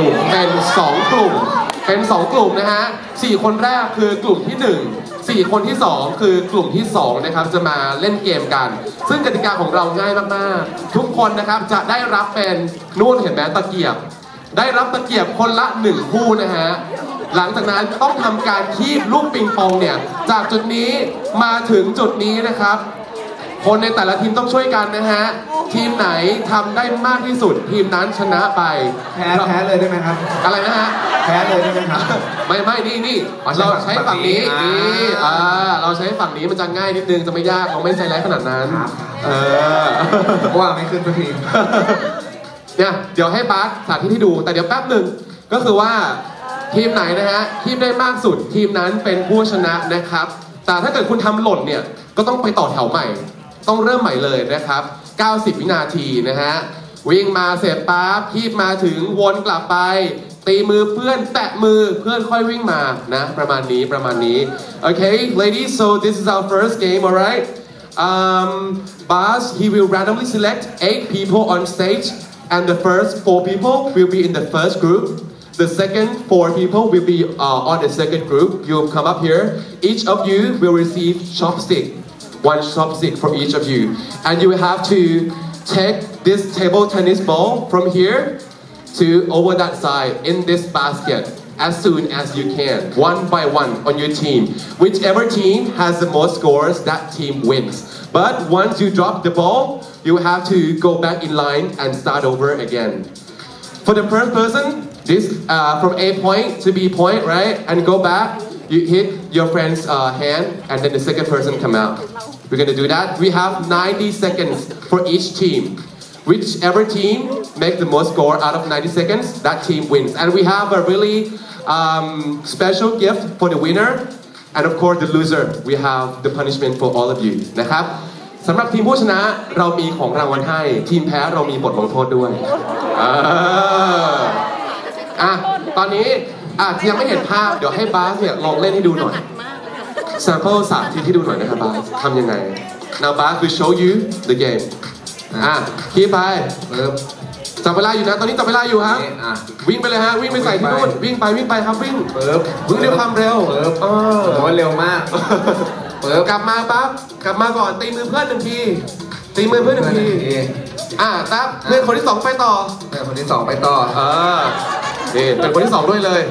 ลุ่มเป็น 2 กลุ่ม เป็น 2 กลุ่มนะฮะสี่คนแรกคือกลุ่มที่ 1 4 คนที่ 2 คือกลุ่มที่ 2 นะครับ จะมาเล่นเกมกัน ซึ่งกติกาของเราง่ายมากๆ ทุกคนนะครับจะได้รับเป็นนู่นเห็นไหมตะเกียบ ได้รับตะเกียบคนละ 1 คู่นะฮะหลังจากนั้นต้องทำการคีบลูกปิงปองเนี่ย จากจุดนี้มาถึงจุดนี้นะครับ คนในแต่ละทีมต้องช่วยกันนะฮะ ทีมไหนทำได้มากที่สุด ทีมนั้นชนะไปแพ้แพ้เลยได้ไหมครับ อะไรนะฮะ แพ้เลยได้ไหมครับ ไม่ไม่นี่นี่อ๋อใช้เราฝั่งใช้ฝั่งนี้ฝั่งนี้นี่อ่าอ่าเราใช้ฝั่งนี้มันจะง่ายนิดนึงจะไม่ยากเราไม่ใจร้ายขนาดนั้นครับ เออว่าไม่ขึ้นสักที เนี่ยเดี๋ยวให้บาสสาธิตให้ดูแต่เดี๋ยวแป๊บหนึ่งก็คือว่าทีมไหนนะฮะทีมได้มากสุดทีมนั้นเป็นผู้ชนะนะครับ แต่ถ้าเกิดคุณทำหล่นเนี่ยก็ต้องไปต่อแถวใหม่ ต้องเริ่มใหม่เลยนะครับ 90 วินาทีนะฮะ วิ่งมาเสร็จปั๊บคีบมาถึงวนกลับไป ตีมือเพื่อนแตะมือเพื่อนค่อยวิ่งมานะประมาณนี้ประมาณนี้ okay ladies so this is our first game alright um, Bas he will randomly select eight people on stage and the first four people will be in the first group the second four people will be uh, on the second group you come up here each of you will receive chopstick one chopstick from each of you. And you will have to take this table tennis ball from here to over that side in this basket as soon as you can, one by one on your team. Whichever team has the most scores, that team wins. But once you drop the ball, you have to go back in line and start over again. For the first person, this uh, from A point to B point, right? And go back. You hit your friend's uh, hand, and then the second person come out. We're gonna do that. We have 90 seconds for each team. Whichever team make the most score out of 90 seconds, that team wins. And we have a really um, special gift for the winner, and of course the loser. We have the punishment for all of you. นะครับสำหรับทีมผู้ชนะเรามีของรางวัลให้ ทีมแพ้เรามีบทลงโทษด้วย เอออ่ะ ตอนนี้ อาจจะยังไม่เห็นภาพ เดี๋ยวให้บาสเนี่ยลองเล่นให้ดูหน่อย sample สาธิตให้ดูหน่อยนะครับบาสทำยังไง now บาส will show you the game อะคีบไปเริ่มจับเวลาอยู่นะ ตอนนี้จับเวลาอยู่ครับนี่อะ วิ่งไปเลยฮะ วิ่งไปใส่ที่นู่น วิ่งไปวิ่งไปครับวิ่งเปิบวิ่งด้วยความเร็วเปิบเออผมว่าเร็วมาก เปิบกลับมาปั๊บกลับมาก่อนตีมือเพื่อนหนึ่งทีตีมือเพื่อนหนึ่งที อะตั๊บเพื่อนคนที่สองไปต่อเดี๋ยวคนที่สองไปต่อ เออ นี่เป็นคนที่สองด้วยเลย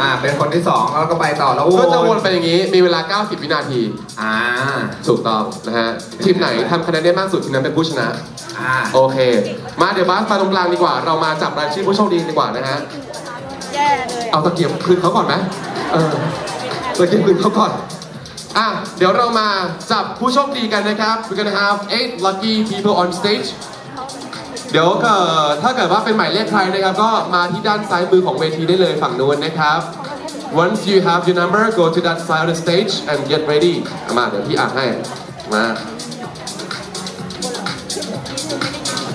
อ่า เป็นคนที่สองแล้วก็ไปต่อแล้วโอ้ก็จะวนไปอย่างนี้ มีเวลา 90 วินาที อ่า ถูกต้องนะฮะ ทีมไหนทำคะแนนได้มากสุดทีมนั้นเป็นผู้ชนะ อ่า โอเค มาเดี๋ยวบาสมาตรงกลางดีกว่า เรามาจับรายชื่อผู้โชคดีดีกว่านะฮะ แย่เลยเอาตะเกียบคืนเขาก่อนไหมเออตะเกียบคืนเขาก่อน อะ เดี๋ยวเรามาจับผู้โชคดีกันนะครับ we're gonna have eight lucky people on stage เดี๋ยวเกิดถ้าเกิดว่าเป็นหมายเลขใครนะครับ ก็มาที่ด้านซ้ายมือของเวทีได้เลยฝั่งนู้นนะครับ once you have your number go to that side of the stage and get ready เอามาเดี๋ยวพี่อ่านให้มา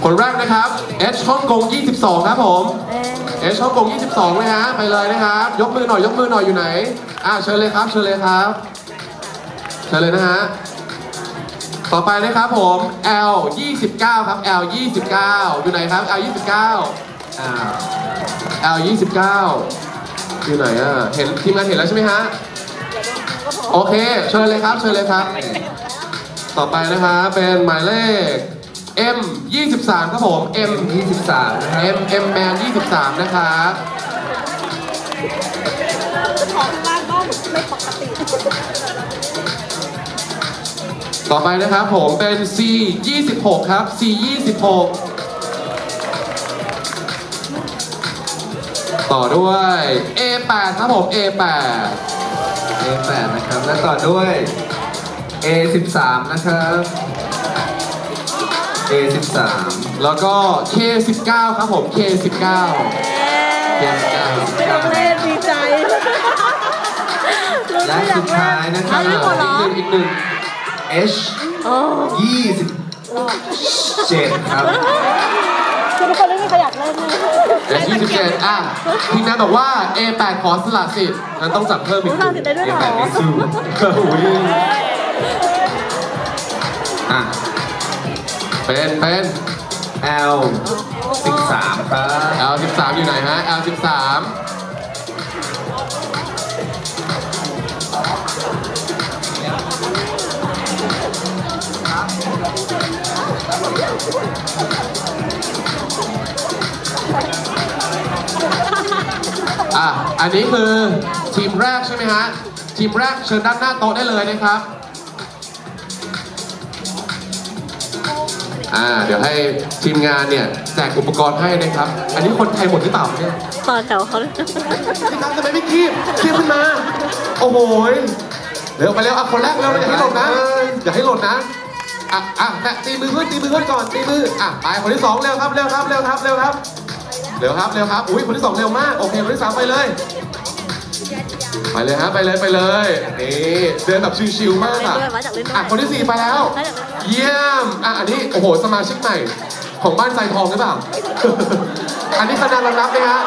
คนแรกนะครับ H ฮ่องกง 22 ครับผมเอชฮ่องกง 22เลยฮะ ไปเลยนะครับ ยกมือหน่อย ยกมือหน่อยอยู่ไหน อ่าเชิญเลยครับ เชิญเลยครับ เชิญเลยนะฮะ ต่อไปนะครับผม L 29ครับ L 29อยู่ไหนครับ L 29อ่า L 29อยู่ไหนอะเห็นทีมงานเห็นแล้วใช่ไหมฮะโอเคเชิญเลยครับเชิญเลยครับ ต่อไปนะครับเป็นหมายเลข M 23ครับผม M ยี่สิบสามนะครับ M M Man 23นะครับของบ้านก็ไม่ปกติ ต่อไปนะครับผมเป็น C 26ครับ C 26ต่อด้วย A 8ครับผม A 8 A8 นะครับ และต่อด้วย A13 นะครับ A13 แล้วก็ K 19ครับผม K 19ไม่ต้องเล่นดีใจและสุดท้ายนะครับเอาไม่หมดเหรออีกหนึ่ง H โอ้27ครับคือทุกคนไม่มีใครอยากเล่นเลยอีกหนึ่ง F 27อะทีมงานบอกว่า A 8 ขอสละสิทธิ์งั้นต้องจับเพิ่มอีรู้กหทางนึ่งสิได้ด้วยเหรอ A8 ไม่สู้อุ้ยอะเป็นเป็น L 13 13ครับ L13 อยู่ไหนฮะ L13 อะ อันนี้คือทีมแรกใช่ไหมฮะ ทีมแรกเชิญด้านหน้าโต๊ะได้เลยนะครับ อ่า เดี๋ยวให้ทีมงานเนี่ยแจกอุปกรณ์ให้นะครับ อันนี้คนไทยหมดหรือเปล่าเนี่ยต่อแถวเขาเลยพี่ครับทำไมไม่คีบคีบขึ้นมา โอ้โหยเร็วไปเร็วอะคนแรกเร็วอย่าให้หล่นนะ อย่าให้หล่นนะ อะอะแตะตีมือเพื่อนตีมือเพื่อนก่อนตีมืออะไปคนที่สองเร็วครับเร็วครับเร็วครับเร็วครับเร็วครับเร็วครับอุ้ยคนที่สองเร็วมากโอเคคนที่สามไปเลย ไปเลยฮะไปเลยไปเลยนี่เดินแบบชิวๆมากอะอะคนที่สี่ไปแล้ว เยี่ยมอะอันนี้โอ้โหสมาชิกใหม่ ของบ้านไซทองหรือเปล่าอันนี้คะแนนรับไหมฮะ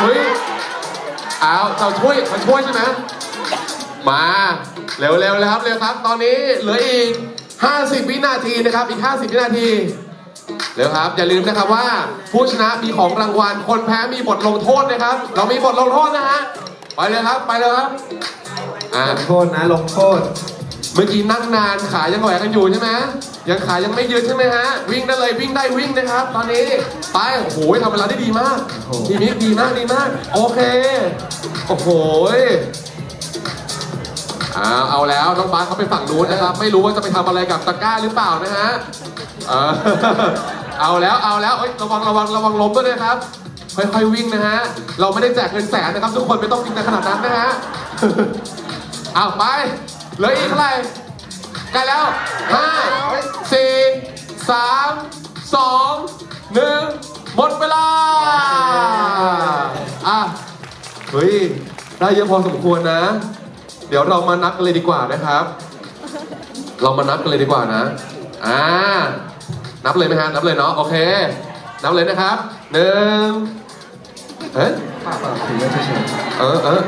เฮ้ยเอาเราช่วยเราช่วยใช่ไหมมาเร็วๆเลยครับเร็วครับ ตอนนี้เหลืออีก 50 วินาทีนะครับอีก 50 วินาทีเร็วครับ อย่าลืมนะครับว่า ผู้ชนะมีของรางวัลคนแพ้มีบทลงโทษนะครับ เรามีบทลงโทษนะฮะไปเลยครับไปเลยครับอ่าลงโทษนะลงโทษเมื่อกี้นั่งนานขายังแหวกกันอยู่ใช่ไหมยังขายังไม่ยืดใช่ไหมฮะวิ่งได้เลยวิ่งได้วิ่งนะครับ ตอนนี้ไปโอ้โหทำเวลาได้ดีมากโอ้โหทีนี้ดีมากดีมาก โอเคโอ้โห อ่าเอาแล้วน้องบาสเขาไปฝั่งนู้นนะครับ ไม่รู้ว่าจะไปทำอะไรกับตะกร้าหรือเปล่านะฮะเออเอาแล้วเอาแล้วเอ้ยระวังระวังระวังล้มด้วยนะครับ ค่อยๆวิ่งนะฮะเราไม่ได้แจกเงินแสนนะครับ ทุกคนไม่ต้องวิ่งในขนาดนั้นนะฮะเอาไปเหลืออีกเท่าไหร่ใกล้แล้วห้าสี่สามสองหนึ่งหมดเวลาอะเฮ้ยได้เยอะพอสมควรนะเดี๋ยวเรามานับกันเลยดีกว่านะครับ เรามานับกันเลยดีกว่านะ อ่า นับเลยไหมฮะ นับเลยเนาะ โอเค นับเลยนะครับหนึ่งเฮ้ยเปล่าเปล่าถือว่าเฉยเออเออ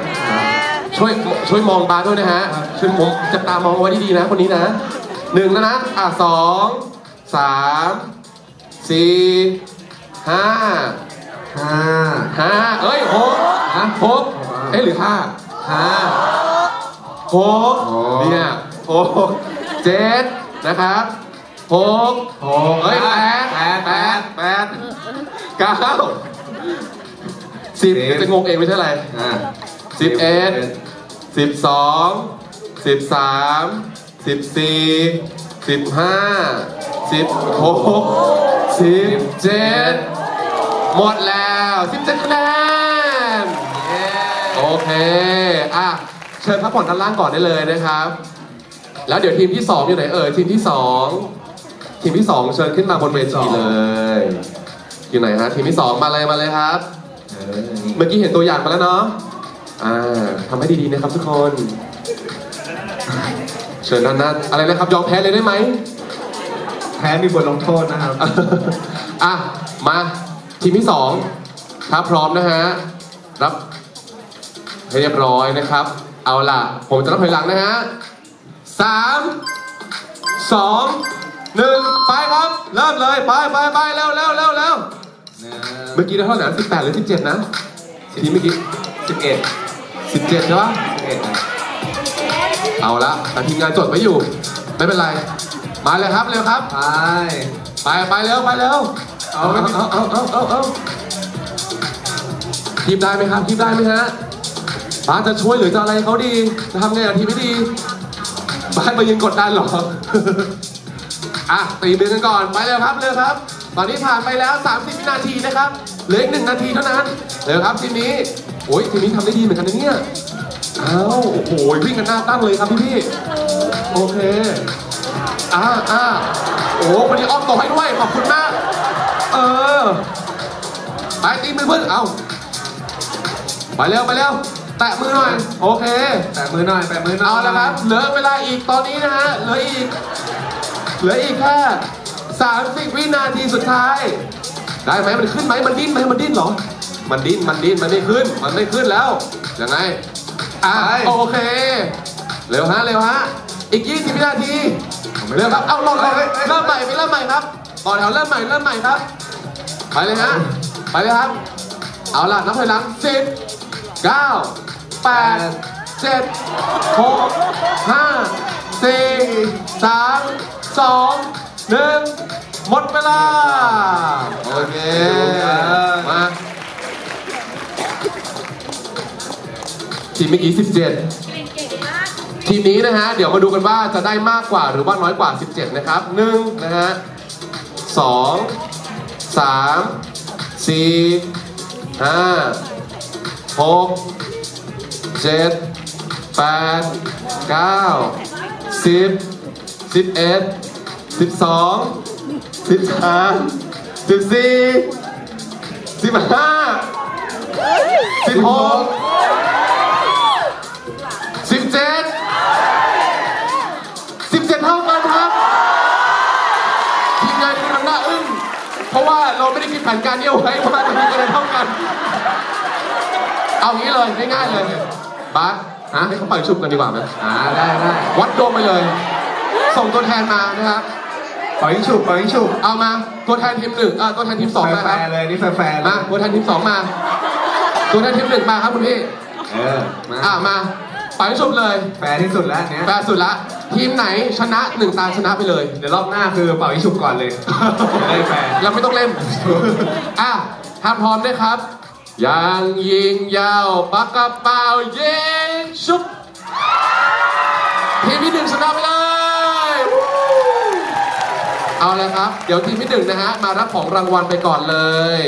ช่วย ช่วยมองบาร์ด้วยนะฮะ ช่วยมองจับตามองเอาไว้ดีๆนะ คนนี้นะหนึ่งแล้วนะ อะสองสามสี่ห้าๆห้าห้าเอ้ยหกฮะหกเอ้ยหรือห้าห้า ห กโอ้ เนี่ยหกเจ็ดนะครับหกหกเอ้ยแปดแปดแปดแปดเก้าสิบสิบ เดี๋ยวจะงงเองไม่ใช่อะไรอ่าสิบเอ็ดสิบสองสิบสามสิบสี่สิบห้าสิบหกสิบเจ็ดหมดแล้วสิบเจ็ดคะแนน โอเค อะ เชิญพักผ่อนด้านล่างก่อนได้เลยนะครับ แล้วเดี๋ยวทีมที่สองอยู่ไหนเอ่ยทีมที่สองทีมที่สองเชิญขึ้นมาบนเวทีเลย อยู่ไหนฮะทีมที่สองมาเลยมาเลยครับเออนี่เมื่อกี้เห็นตัวอย่างมาแล้วเนาะอ่าทำให้ดีๆนะครับทุกคน เชิญด้านหน้าอะไรนะครับยอมแพ้เลยได้ไหมแพ้มีบทลงโทษนะครับ อะ มาทีมที่สองถ้าพร้อมนะฮะ รับให้เรียบร้อยนะครับ เอาล่ะ ผมจะนับถอยหลังนะฮะสามสองหนึ่งไปครับ เริ่มเลย ไปไปไปเร็วเร็วเร็วเร็วเมื่อกี้ได้เท่าไหร่สิบแปดหรือสิบเจ็ดนะทีมเมื่อกี้สิบเอ็ดสิบเจ็ดใช่ปะสิบเอ็ดนะเอาละแต่ทีมงานจดไว้อยู่ ไม่เป็นไร มาเลยครับเร็วครับ ไป ไปไปเร็วไปเร็วเอาเอาเอาเอาเอาเอาทีมได้ไหมครับทีมได้ไหมฮะ บ้านจะช่วยหรือจะอะไรเขาดี จะทำไงกับทีไม่ดี บ้านมายิงกดดันเหรอ อะตีมือกันก่อนไปเร็วครับเร็วครับ ตอนนี้ผ่านไปแล้ว 30วินาทีนะครับเหลืออีกหนึ่งนาทีเท่านั้นเร็วครับทีมนี้โอ้ยทีมนี้ทำได้ดีเหมือนกันนะเนี่ยอ้าวโอ้โหวิ่งกันหน้าตั้งเลยครับพี่พี่โอเคอ่าอ่าโอ้วันนี้ออมต่อให้ด้วยขอบคุณมากเออไปตีมือเพื่อนเอาไปเร็วไปเร็ว แตะมือหน่อย โอเคแปะมือหน่อยแปะมือหน่อยเอาละครับ เหลือเวลาอีกตอนนี้นะฮะ เหลืออีก เหลืออีกแค่30 วินาทีสุดท้าย ได้ไหมมันขึ้นไหมมันดิ้นไหมมันดิ้นเหรอ มันดิ้น มันดิ้น มันไม่ขึ้น มันไม่ขึ้นแล้ว ยังไง อะโอเค เร็วฮะ เร็วฮะ อีก 20 วินาที เร็วครับ เอาลองลองเริ่มใหม่ไปเริ่มใหม่ครับ ต่อแถวเริ่มใหม่ เริ่มใหม่ครับ ไปเลยฮะ ไปเลยครับ เอาล่ะ นับถอยหลังสิบเก้า แปดเจ็ดหกห้าสี่สามสองหนึ่งหมดเวลา โอเค มาทีมเมื่อกี้ 17 ทีมนี้นะฮะ เดี๋ยวมาดูกันว่าจะได้มากกว่าหรือว่าน้อยกว่า 17 นะครับ 1 นะฮะ 2 3 4 5 6 7 8 9 10 11 12 13 14 15 16สิบสองสิบสามสิบสี่สิบห้าสิบหกสิบเจ็ดสิบเจ็ดเท่ากันครับทีมงานกำลังหน้าอึ้งเพราะว่าเราไม่ได้คิดแผนการนี้เอาไว้ว่าจะมีคะแนนเท่ากัน เอางี้เลยง่ายๆเลย บาสฮะให้เขาปล่อยชุบกันดีกว่าไหมอ่าได้ได้วัดดวงไปเลย ส่งตัวแทนมานะครับปล่อยยิงฉุบปล่อยยิงฉุบเอามาตัวแทนทีมหนึ่งเอ่อตัวแทนทีมสองนะแฟครับร์ๆเลยนี่แฟร์ๆเลมายตัวแทนทีมสองมา ตัวแทนทีมหนึ่งมาครับคุณพี่เออมาอะมาปล่อยชุบเลยแฟร์ที่สุดแล้วอันเนี้ยแปดสุดละทีมไหนชนะหนึ่งตาชนะไปเลย เดี๋ยวรอบหน้าคือเป่ายิงฉุบก่อนเลยจะได้แฟร์เราไม่ต้องเล่น อะถ้าพร้อมนะครับ ยางยิงยาวปากกระเป๋าเยิงชุบทีมที่หนึ่งชนะไปเลย เอาเลยครับ เดี๋ยวทีมที่หนึ่งนะฮะ มารับของรางวัลไปก่อนเลย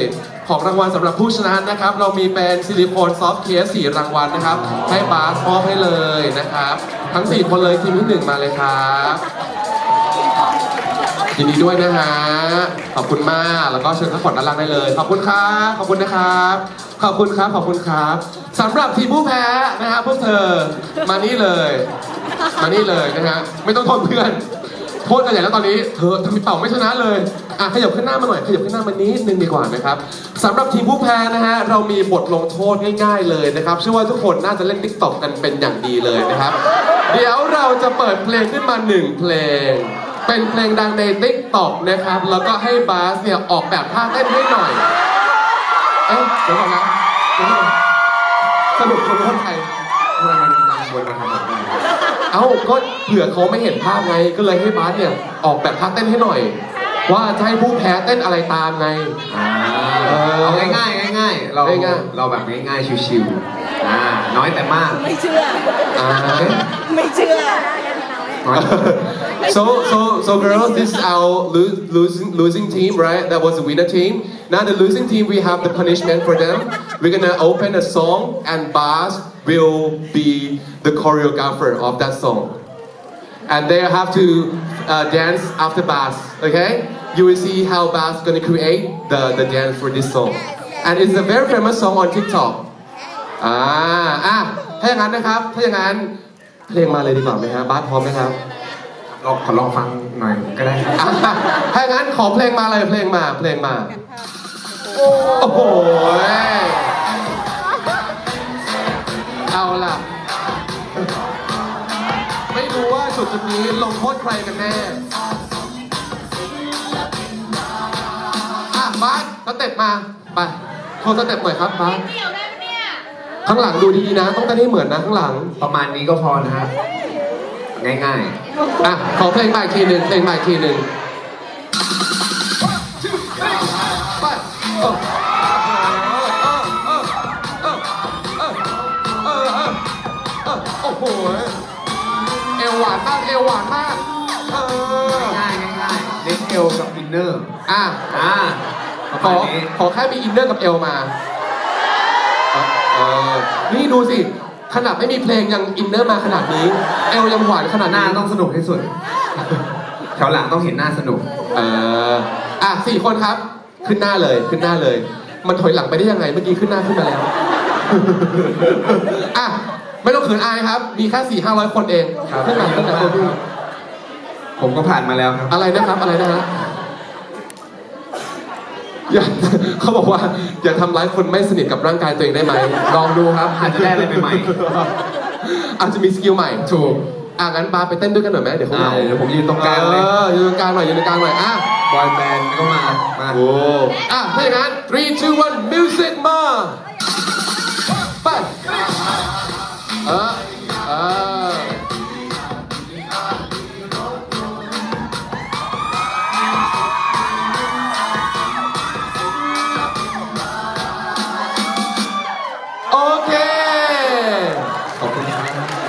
ของรางวัลสำหรับผู้ชนะนะครับ เรามีเป็นซิลิโคนซอฟต์เคสสี่รางวัลนะครับ ให้บาสมอบให้เลยนะครับ ทั้ง4คนเลยทีมที่หนึ่งมาเลยครับ ยินดีด้วยนะฮะ ขอบคุณมาก แล้วก็เชิญทั้งขอดด้านล่างได้เลย ขอบคุณครับ ขอบคุณนะครับ ขอบคุณครับ ขอบคุณครับสำหรับทีมผู้แพ้นะฮะพวกเธอ มานี่เลย มานี่เลยนะฮะ ไม่ต้องโทษเพื่อน โทษกันใหญ่แล้วตอนนี้ เธอทำไมเป่าไม่ชนะเลย อะขยับขึ้นหน้ามาหน่อย ขยับขึ้นหน้ามานิดนึงดีกว่านะครับสำหรับทีมผู้แพ้นะฮะ เรามีบทลงโทษง่ายๆเลยนะครับ เชื่อว่าทุกคนน่าจะเล่นติ๊กต็อกกันเป็นอย่างดีเลยนะครับ เดี๋ยวเราจะเปิดเพลงขึ้นมาหนึ่งเพลง เป็นเพลงดังในติ๊กต็อกนะครับ แล้วก็ให้บาสเนี่ยออกแบบท่าเต้นให้หน่อย เอ๊ะเดี๋ยวก่อนนะเดี๋ยวก่อนสรุปคนโทษใครทำไมมันมันวนมาทำแบบนี้เอ้าก็เผื่อเขาไม่เห็นภาพไง ก็เลยให้บาสเนี่ยออกแบบท่าเต้นให้หน่อย ว่าจะให้ผู้แพ้เต้นอะไรตามไง อ่าเออ เอาง่ายๆง่ายๆเราง่ายๆเราแบบง่ายๆชิวๆอ่าน้อยแต่มาก ไม่เชื่อ อ่า ไม่เชื่อน้อย so so so girls this is our lo- losing losing team right that was the winner team now the losing team we have the punishment for them we're gonna open a song and Bas will be the choreographer of that song and they have to uh, dance after Bas okay you will see how Bas gonna create the the dance for this song and it's a very famous song on TikTok อ่าอ่ะถ้าอย่างนั้นนะครับ ถ้าอย่างนั้น เพลงมาเลยดีกว่าไหมครับบาสพร้อมไหมครับลองขอลองฟังหน่อยก็ได้ครับ อะถ้างั้นขอเพลงมาเลยเพลงมาเพลงมา โอ้โหเอาล่ะ ไม่รู้ว่าจุดจุดนี้ลงโทษใครกันแน่อะบาสสเต็ปมา ไปโชว์สเต็ปหน่อยครับบาส ข้างหลังดูดีนะ ต้องเต้นให้เหมือนนะข้างหลัง ประมาณนี้ก็พอนะฮะง่ายๆอะขอเพลงใหม่ทีหนึ่งเพลงใหม่ทีหนึ่งเอวหวานมากเอวหวานมากง่ายง่ายเน้นเอวกับอินเนอร์อะอะขอขอแค่มีอินเนอร์กับเอวมา เออนี่ดูสิ ขนาดไม่มีเพลงยังอินเนอร์มาขนาดนี้เอลยังหวานขนาดหน้านี้ต้องสนุกที่สุด แถวหลังต้องเห็นหน้าสนุก เอออะสี่คนครับ ขึ้นหน้าเลยขึ้นหน้าเลย มันถอยหลังไปได้ยังไงเมื่อกี้ขึ้นหน้าขึ้นมาแล้ว อะไม่ต้องเขินอายครับ มีแค่สี่ห้าร้อยคนเองครับ ขึ้นมาขึ้นมาตัวพี่ผมก็ผ่านมาแล้วครับ อะไรนะครับอะไรนะฮะ อย่าเขาบอกว่าอย่าทำร้ายคนไม่สนิทกับร่างกายตัวเองได้ไหมลองดูครับอาจจะได้อะไรใหม่อาจจะมีสกิลใหม่ๆถูกอะงั้นบาร์ไปเต้นด้วยกันหน่อยไหมเดี๋ยวเขาเหงาอ่าเดี๋ยวผมยืนตรงกลางเลยออยืนตรงกลางหน่อยยืนตรงกลางหน่อยอะบอยแบนด์ก็มามาโอ้อะถ้าอย่างนั้น three two one music มา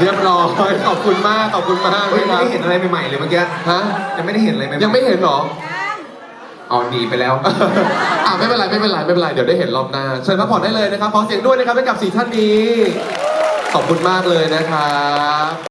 รียบร้อยขอบคุณมากขอบคุณมากเฮ้ยนะคไม่รับได้เห็นอะไรใหม่ๆเลยเมื่อกี้ฮะยังไม่ได้เห็นอะไรใหม่ๆยังไม่เห็นเหรอเอาหนีไปแล้ว อ่าไม่เป็นไรไม่เป็นไรไม่เป็นไรเดี๋ยวได้เห็นรอบหน้าเชิญพักผ่อนได้เลยนะครับขอเสียงด้วยนะครับให้กับสี่ท่านนี้ ขอบคุณมากเลยนะครับ